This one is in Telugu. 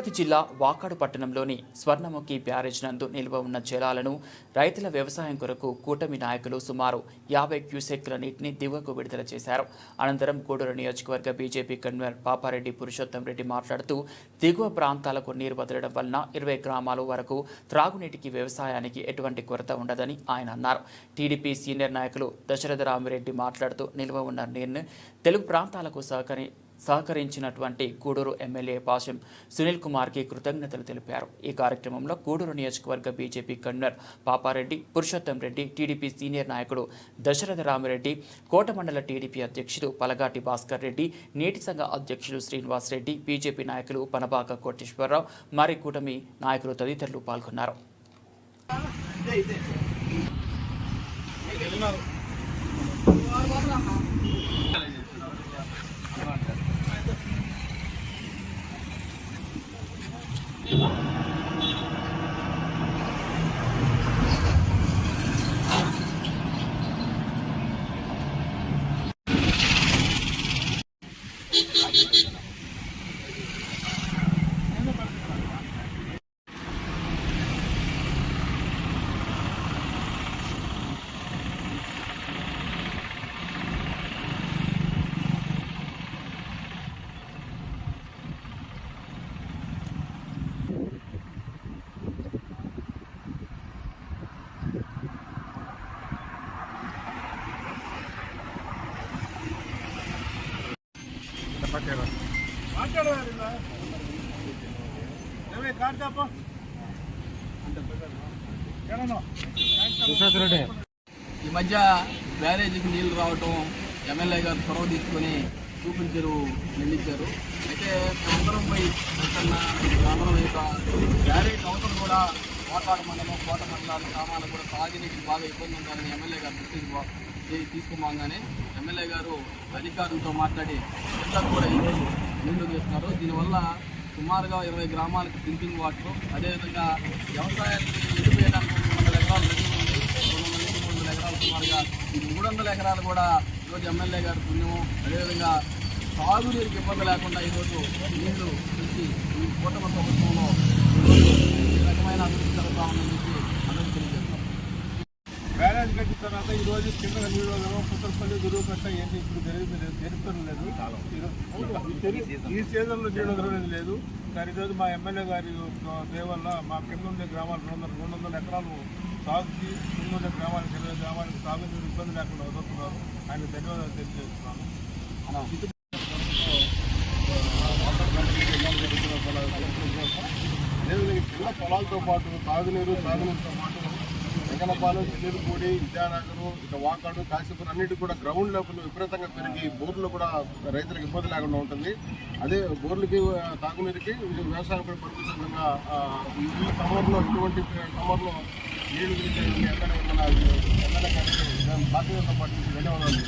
తిరుపతి జిల్లా వాకాడు పట్టణంలోని స్వర్ణముఖి బ్యారేజ్ నందు నిల్వ ఉన్న జలాలను రైతుల వ్యవసాయం కొరకు కూటమి నాయకులు సుమారు యాభై క్యూసెక్ల నీటిని దిగువకు విడుదల చేశారు. అనంతరం గూడూరు నియోజకవర్గ బీజేపీ కన్వీనర్ పాపారెడ్డి పురుషోత్తం రెడ్డి మాట్లాడుతూ దిగువ ప్రాంతాలకు నీరు వదలడం వలన ఇరవై గ్రామాల వరకు త్రాగునీటికి వ్యవసాయానికి ఎటువంటి కొరత ఉండదని ఆయన అన్నారు. టీడీపీ సీనియర్ నాయకులు దశరథ రామిరెడ్డి మాట్లాడుతూ నిల్వ ఉన్న నీరుని తెలుగు ప్రాంతాలకు సహకరి సహకరించినటువంటి గూడూరు ఎమ్మెల్యే పాశం సునీల్ కుమార్కి కృతజ్ఞతలు తెలిపారు. ఈ కార్యక్రమంలో గూడూరు నియోజకవర్గ BJP convener Papareddy Purushottam Reddy TDP senior నాయకుడు దశరథ రామిరెడ్డి కోటమండల టీడీపీ అధ్యక్షుడు పలగాటి భాస్కర్ రెడ్డి నీటి సంఘ అధ్యక్షుడు శ్రీనివాస్ రెడ్డి బీజేపీ నాయకులు పనబాక కోటేశ్వరరావు మరి కూటమి నాయకులు తదితరులు పాల్గొన్నారు. ఈ మధ్య బ్యారేజీకి నీళ్ళు రావటం ఎమ్మెల్యే గారు చొరవ తీసుకొని చూపించారు నిందించారు. అయితే అందరం పోయి యొక్క బ్యారేజ్ అవతల కూడా కోటాడు మండలం కోట మండలాల గ్రామాలకు కూడా తాగినీటికి బాగా ఇబ్బంది ఉంటుందని ఎమ్మెల్యే గారు దృష్టికి తీసుకోమాగానే ఎమ్మెల్యే గారు అధికారులతో మాట్లాడి ఇళ్ళకు కూడా ఈరోజు నీళ్ళు తీస్తున్నారు దీనివల్ల సుమారుగా ఇరవై గ్రామాలకు డ్రింకింగ్ వాటర్ అదేవిధంగా వ్యవసాయానికి ఎదుగువేయడానికి మూడు వందల ఎకరాలు ఉంది రెండు వందల నుంచి మూడు వందల ఎకరాలు సుమారుగా ఈ మూడు వందల ఎకరాలు కూడా ఈరోజు ఎమ్మెల్యే గారి పుణ్యము. అదేవిధంగా సాగునీరుకి ఇబ్బంది లేకుండా ఈరోజు నీళ్ళు తెచ్చి ఈ కూటమి ప్రభుత్వంలో ఈ రకమైన అభివృద్ధి జరుగుతూ ఉందని చెప్పి కట్టిన తర్వాత ఈ రోజు కింద నీళ్ళు పుత్తలపల్లి గురువుకట్ట ఏంటి ఇప్పుడు జరిగింది లేదు జరుగుతుంది లేదు ఈ ఈ సీజన్లో నీళ్ళు లేదు. కానీ ఈరోజు మా ఎమ్మెల్యే గారి దయ వల్ల మా కింద ఉండే గ్రామాలు రెండు వందల రెండు వందల ఎకరాలు సాగుకి కింద ఉండే గ్రామాలకు ఇరవై గ్రామాలకు సాగునీరు ఇబ్బంది లేకుండా వదులుతున్నారు. ఆయన ధన్యవాదాలు తెలియజేస్తున్నాను. అదేవిధంగా పొలాలతో పాటు తాగునీరు సాగునీరుతో పాటు జగనపాలెం చిల్లూరుపూడి విద్యానగరు ఇక వాకాడు కాశీపూర్ అన్నిటి కూడా గ్రౌండ్ లెవెల్ విపరీతంగా పెరిగి బోర్లు కూడా రైతులకు ఇబ్బంది లేకుండా ఉంటుంది. అదే బోర్లకి తాగునీరుకి వ్యవసాయం కూడా పనిచేసే విధంగా ఈ సమ్మర్లో ఇటువంటి సమ్మర్లో నీళ్ళు గురించి ఎక్కడ మన ఎమ్మెల్యే గారికి భారతీయ జనతా పార్టీ ధన్యవాదాలు.